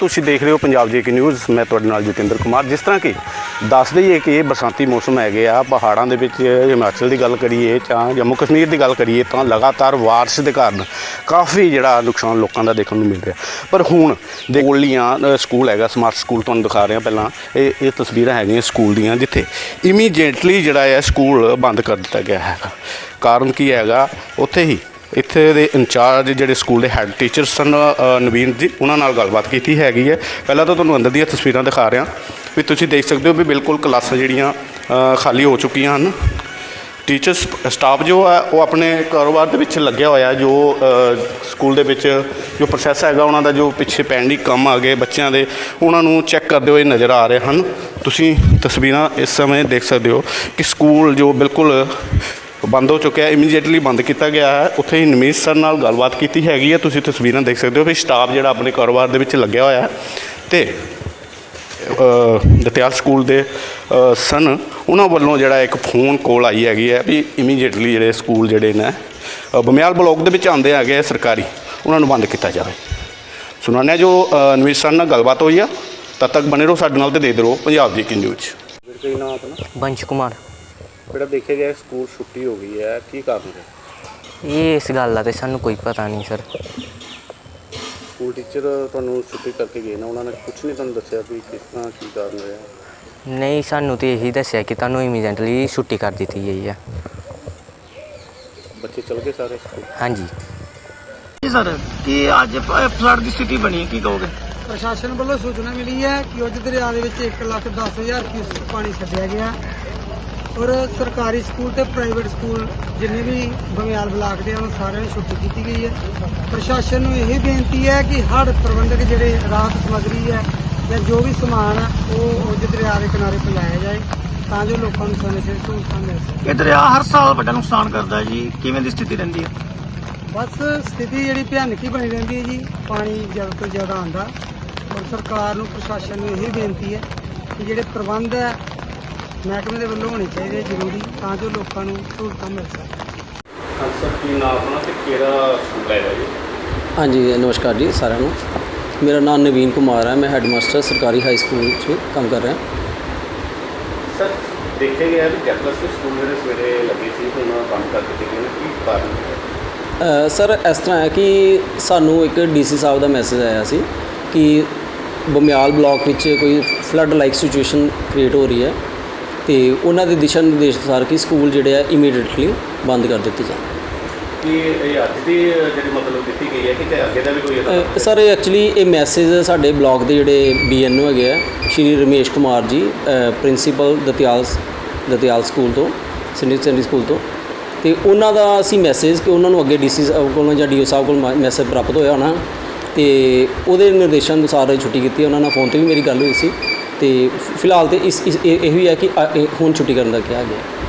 ਤੁਸੀਂ ਦੇਖ ਰਹੇ ਹੋ ਪੰਜਾਬ ਜੇਕੇ ਨਿਊਜ਼ ਮੈਂ ਤੁਹਾਡੇ ਨਾਲ ਜਤਿੰਦਰ ਕੁਮਾਰ। ਜਿਸ ਤਰ੍ਹਾਂ ਕਿ ਦੱਸ ਦਈਏ ਕਿ ਇਹ ਬਰਸਾਤੀ ਮੌਸਮ ਹੈਗੇ ਆ, ਪਹਾੜਾਂ ਦੇ ਵਿੱਚ ਹਿਮਾਚਲ ਦੀ ਗੱਲ ਕਰੀਏ ਜਾਂ ਜੰਮੂ ਕਸ਼ਮੀਰ ਦੀ ਗੱਲ ਕਰੀਏ ਤਾਂ ਲਗਾਤਾਰ ਵਾਰਸ਼ ਦੇ ਕਾਰਨ ਕਾਫੀ ਜਿਹੜਾ ਨੁਕਸਾਨ ਲੋਕਾਂ ਦਾ ਦੇਖਣ ਨੂੰ ਮਿਲ ਰਿਹਾ। ਪਰ ਹੁਣ ਦੇ ਕੋਲੀਆਂ ਸਕੂਲ ਹੈਗਾ ਸਮਾਰਟ ਸਕੂਲ ਤੁਹਾਨੂੰ ਦਿਖਾ ਰਿਹਾ ਪਹਿਲਾਂ। ਇਹ ਇਹ ਤਸਵੀਰਾਂ ਹੈਗੀਆਂ ਸਕੂਲ ਦੀਆਂ, ਜਿੱਥੇ ਇਮੀਡੀਏਟਲੀ ਜਿਹੜਾ ਹੈ ਸਕੂਲ ਬੰਦ ਕਰ ਦਿੱਤਾ ਗਿਆ ਹੈਗਾ। ਕਾਰਨ ਕੀ ਹੈਗਾ? ਉੱਥੇ ਹੀ ਇੱਥੇ ਦੇ ਇੰਚਾਰਜ ਜਿਹੜੇ ਸਕੂਲ ਦੇ ਹੈੱਡ ਟੀਚਰ ਸਨ ਨਵੀਨ ਜੀ, ਉਹਨਾਂ ਨਾਲ ਗੱਲਬਾਤ ਕੀਤੀ ਹੈਗੀ ਹੈ। ਪਹਿਲਾਂ ਤਾਂ ਤੁਹਾਨੂੰ ਅੰਦਰ ਦੀਆਂ ਤਸਵੀਰਾਂ ਦਿਖਾ ਰਿਹਾ ਵੀ ਤੁਸੀਂ ਦੇਖ ਸਕਦੇ ਹੋ ਵੀ ਬਿਲਕੁਲ ਕਲਾਸਾਂ ਜਿਹੜੀਆਂ ਖਾਲੀ ਹੋ ਚੁੱਕੀਆਂ ਹਨ। ਟੀਚਰਸ ਸਟਾਫ ਜੋ ਹੈ, ਉਹ ਆਪਣੇ ਕਾਰੋਬਾਰ ਦੇ ਵਿੱਚ ਲੱਗਿਆ ਹੋਇਆ ਜੋ ਸਕੂਲ ਦੇ ਵਿੱਚ ਜੋ ਪ੍ਰੋਸੈਸ ਹੈਗਾ, ਉਹਨਾਂ ਦਾ ਜੋ ਪਿੱਛੇ ਪੈਂਡਿੰਗ ਕੰਮ ਆ ਗਏ ਬੱਚਿਆਂ ਦੇ, ਉਹਨਾਂ ਨੂੰ ਚੈੱਕ ਕਰਦੇ ਹੋਏ ਨਜ਼ਰ ਆ ਰਹੇ ਹਨ। ਤੁਸੀਂ ਤਸਵੀਰਾਂ ਇਸ ਸਮੇਂ ਦੇਖ ਸਕਦੇ ਹੋ ਕਿ ਸਕੂਲ ਜੋ ਬਿਲਕੁਲ ਬੰਦ ਹੋ ਚੁੱਕਿਆ ਹੈ ਇਮੀਡੀਏਟਲੀ ਬੰਦ ਕੀਤਾ ਗਿਆ ਹੈ। ਉੱਥੇ ਹੀ ਨਮੀਤ ਸਰ ਨਾਲ ਗੱਲਬਾਤ ਕੀਤੀ ਹੈਗੀ ਹੈ। ਤੁਸੀਂ ਤਸਵੀਰਾਂ ਦੇਖ ਸਕਦੇ ਹੋ ਵੀ ਸਟਾਫ ਜਿਹੜਾ ਆਪਣੇ ਕਾਰੋਬਾਰ ਦੇ ਵਿੱਚ ਲੱਗਿਆ ਹੋਇਆ ਹੈ ਤੇ ਦਤਿਆਲ ਸਕੂਲ ਦੇ ਸਨ। ਉਹਨਾਂ ਵੱਲੋਂ ਜਿਹੜਾ ਇੱਕ ਫੋਨ ਕਾਲ ਆਈ ਹੈਗੀ ਹੈ ਵੀ ਇਮੀਡੀਏਟਲੀ ਜਿਹੜੇ ਸਕੂਲ ਜਿਹੜੇ ਨੇ ਬਮਿਆਲ ਬਲਾਕ ਦੇ ਵਿੱਚ ਆਉਂਦੇ ਹੈਗੇ ਆ ਸਰਕਾਰੀ। ਉਹਨਾਂ ਨੂੰ ਬੰਦ ਕੀਤਾ ਜਾਵੇ। ਸੁਣਾਉਂਦੇ ਹਾਂ ਜੋ ਅ, ਸਰ ਨਾਲ ਗੱਲਬਾਤ ਹੋਈ ਆ। ਤਦ ਤੱਕ ਬਨੇ ਰਹੋ ਸਾਡੇ ਨਾਲ ਤੇ ਦੇ ਰਹੋ ਪੰਜਾਬ ਦੀ ਕੀ ਨਿਊਜ਼ ਕੋਈ ਨਾ ਕੁਮਾਰ। ਬੇਟਾ ਦੇਖਿਆ ਗਿਆ ਸਕੂਲ ਛੁੱਟੀ ਹੋ ਗਈ ਹੈ ਕੀ ਕਾਰਨ ਹੈ? ਇਹ ਇਸ ਗੱਲ ਦਾ ਤੇ ਸਾਨੂੰ ਕੋਈ ਪਤਾ ਨਹੀਂ ਸਰ। ਸਕੂਲ ਟੀਚਰ ਤੁਹਾਨੂੰ ਛੁੱਟੀ ਕਰਕੇ ਗਏ ਨਾ ਉਹਨਾਂ ਨੇ ਕੁਝ ਨਹੀਂ ਤੁਹਾਨੂੰ ਦੱਸਿਆ ਵੀ ਕਿਸ ਤਰ੍ਹਾਂ ਕੀ ਕਾਰਨ ਰਿਹਾ ਨਹੀਂ ਸਾਨੂੰ ਤੇ ਇਹੀ ਦੱਸਿਆ ਕਿ ਤੁਹਾਨੂੰ ਇਮੀਡੀਏਟਲੀ ਛੁੱਟੀ ਕਰ ਦਿੱਤੀ ਗਈ ਹੈ। ਬੱਚੇ ਚਲ ਗਏ ਸਾਰੇ ਸਕੂਲ? ਹਾਂਜੀ। ਜੀ ਸਰ ਕੀ ਅੱਜ ਫਲੱਡ ਦੀ ਸਥਿਤੀ ਬਣੀ ਹੈ ਕੀ ਕਹੋਗੇ? ਪ੍ਰਸ਼ਾਸਨ ਵੱਲੋਂ ਸੂਚਨਾ ਮਿਲੀ ਹੈ ਕਿ ਉਜ ਦਰਿਆ ਦੇ ਵਿੱਚ 1 ਲੱਖ 10 ਹਜ਼ਾਰ ਕਿਊਸਕ ਪਾਣੀ ਛੱਡਿਆ ਗਿਆ। ਔਰ ਸਰਕਾਰੀ ਸਕੂਲ ਤੇ ਪ੍ਰਾਈਵੇਟ ਸਕੂਲ ਜਿੰਨੇ ਵੀ ਬਮਿਆਲ ਬਲਾਕ ਦੇ ਆ ਉਹਨਾਂ ਸਾਰਿਆਂ ਨੂੰ ਛੁੱਟੀ ਕੀਤੀ ਗਈ ਹੈ। ਪ੍ਰਸ਼ਾਸਨ ਨੂੰ ਇਹ ਬੇਨਤੀ ਹੈ ਕਿ ਹੜ੍ਹ ਪ੍ਰਬੰਧਕ ਜਿਹੜੇ ਰਾਹਤ ਸਮੱਗਰੀ ਹੈ ਜਾਂ ਜੋ ਵੀ ਸਮਾਨ ਹੈ ਉਹ ਉਜ ਦਰਿਆ ਦੇ ਕਿਨਾਰੇ ਪਹੁੰਚਾਇਆ ਜਾਏ ਤਾਂ ਜੋ ਲੋਕਾਂ ਨੂੰ ਸਮੇਂ ਸਿਰ ਸਹੂਲਤਾਂ ਮਿਲ ਸਕਣ ਇਹ ਦਰਿਆ ਹਰ ਸਾਲ ਵੱਡਾ ਨੁਕਸਾਨ ਕਰਦਾ ਜੀ। ਕਿਵੇਂ ਦੀ ਸਥਿਤੀ ਰਹਿੰਦੀ ਹੈ? ਬਸ ਸਥਿਤੀ ਜਿਹੜੀ ਭਿਆਨਕ ਹੀ ਬਣੀ ਰਹਿੰਦੀ ਹੈ ਜੀ। ਪਾਣੀ ਜ਼ਿਆਦਾ ਤੋਂ ਜ਼ਿਆਦਾ ਆਉਂਦਾ। ਔਰ ਸਰਕਾਰ ਨੂੰ ਪ੍ਰਸ਼ਾਸਨ ਨੂੰ ਇਹ ਬੇਨਤੀ ਹੈ ਕਿ ਜਿਹੜੇ ਪ੍ਰਬੰਧ ਹੈ ਮਹਿਕਮੇ ਦੇ ਵੱਲੋਂ ਹੋਣੇ ਚਾਹੀਦੇ ਜ਼ਰੂਰੀ ਤਾਂ ਜੋ ਲੋਕਾਂ ਨੂੰ ਸਹੂਲਤਾਂ ਮਿਲ ਸਕਣ ਸਰ ਕੀ ਨਾਮ ਆਪਣਾ ਤੇ ਕਿਹੜਾ ਸਕੂਲ ਹੈਗਾ ਜੀ? ਹਾਂਜੀ ਨਮਸਕਾਰ ਜੀ ਸਾਰਿਆਂ ਨੂੰ। ਮੇਰਾ ਨਾਮ ਨਵੀਨ ਕੁਮਾਰ ਹੈ ਮੈਂ ਹੈਡਮਾਸਟਰ ਸਰਕਾਰੀ ਹਾਈ ਸਕੂਲ 'ਚ ਕੰਮ ਕਰ ਰਿਹਾ। ਸਰ ਦੇਖਿਆ ਗਿਆ ਵੀ ਕੈਂਪਸ ਦੇ ਸਕੂਲ ਜਿਹੜੇ ਸਵੇਰੇ ਲੱਗੇ ਸੀ ਹੁਣ ਬੰਦ ਕਰ ਦਿੱਤੇ ਗਏ ਨੇ ਕੀ ਕਾਰਨ ਹੈ? ਸਰ ਇਸ ਤਰ੍ਹਾਂ ਹੈ ਕਿ ਸਾਨੂੰ ਇੱਕ ਡੀਸੀ ਸਾਹਿਬ ਦਾ ਮੈਸੇਜ ਆਇਆ ਸੀ ਕਿ ਬਮਿਆਲ ਬਲਾਕ ਵਿੱਚ ਕੋਈ ਫਲੱਡ ਲਾਈਕ ਸਿਚੁਏਸ਼ਨ ਕ੍ਰੀਏਟ ਹੋ ਰਹੀ ਹੈ। ਤੇ ਉਹਨਾਂ ਦੇ ਦਿਸ਼ਾ ਨਿਰਦੇਸ਼ ਅਨੁਸਾਰ ਕਿ ਸਕੂਲ ਜਿਹੜੇ ਆ ਇਮੀਡੀਏਟਲੀ ਬੰਦ ਕਰ ਦਿੱਤੇ ਜਾਣ। ਕੀ ਇਹ ਅੱਜ ਦੀ ਜਿਹੜੀ ਮਤਲਬ ਦਿੱਤੀ ਗਈ ਹੈ ਕਿ ਤੇ ਅੱਗੇ ਦਾ ਵੀ ਕੋਈ ਇਹਦਾ ਅ, ਸਰ ਐਕਚੁਅਲੀ ਇਹ ਮੈਸੇਜ ਸਾਡੇ ਬਲਾਕ ਦੇ ਜਿਹੜੇ ਬੀਐਨਓ ਹੈਗੇ ਆ ਸ਼੍ਰੀ ਰਮੇਸ਼ ਕੁਮਾਰ ਜੀ ਪ੍ਰਿੰਸੀਪਲ ਦਤਿਆਲ ਦਤਿਆਲ ਸਕੂਲ ਤੋਂ ਸੀਨੀਅਰ ਸੈਕੰਡਰੀ ਸਕੂਲ ਤੋਂ। ਤੇ ਉਹਨਾਂ ਦਾ ਅਸੀਂ ਮੈਸੇਜ ਕਿ ਉਹਨਾਂ ਨੂੰ ਅੱਗੇ ਡੀਸੀ ਸਾਹਿਬ ਕੋਲੋਂ ਜਾਂ ਡੀਓ ਸਾਹਿਬ ਕੋਲ ਮੈਸੇਜ ਪ੍ਰਾਪਤ ਹੋਇਆ ਹੋਣਾ ਤੇ ਉਹਦੇ ਨਿਰਦੇਸ਼ਾਂ ਅਨੁਸਾਰ ਛੁੱਟੀ ਕੀਤੀ ਉਹਨਾਂ ਨਾਲ ਫੋਨ ਤੇ ਵੀ ਮੇਰੀ ਗੱਲ ਹੋਈ ਸੀ। ਤੇ ਫਿਲਹਾਲ ਤੇ ਇਸ ਇਹ ਵੀ ਹੈ ਕਿ ਇਹ ਹੁਣ ਛੁੱਟੀ ਕਰਨ ਦਾ ਕਿਹਾ ਗਿਆ।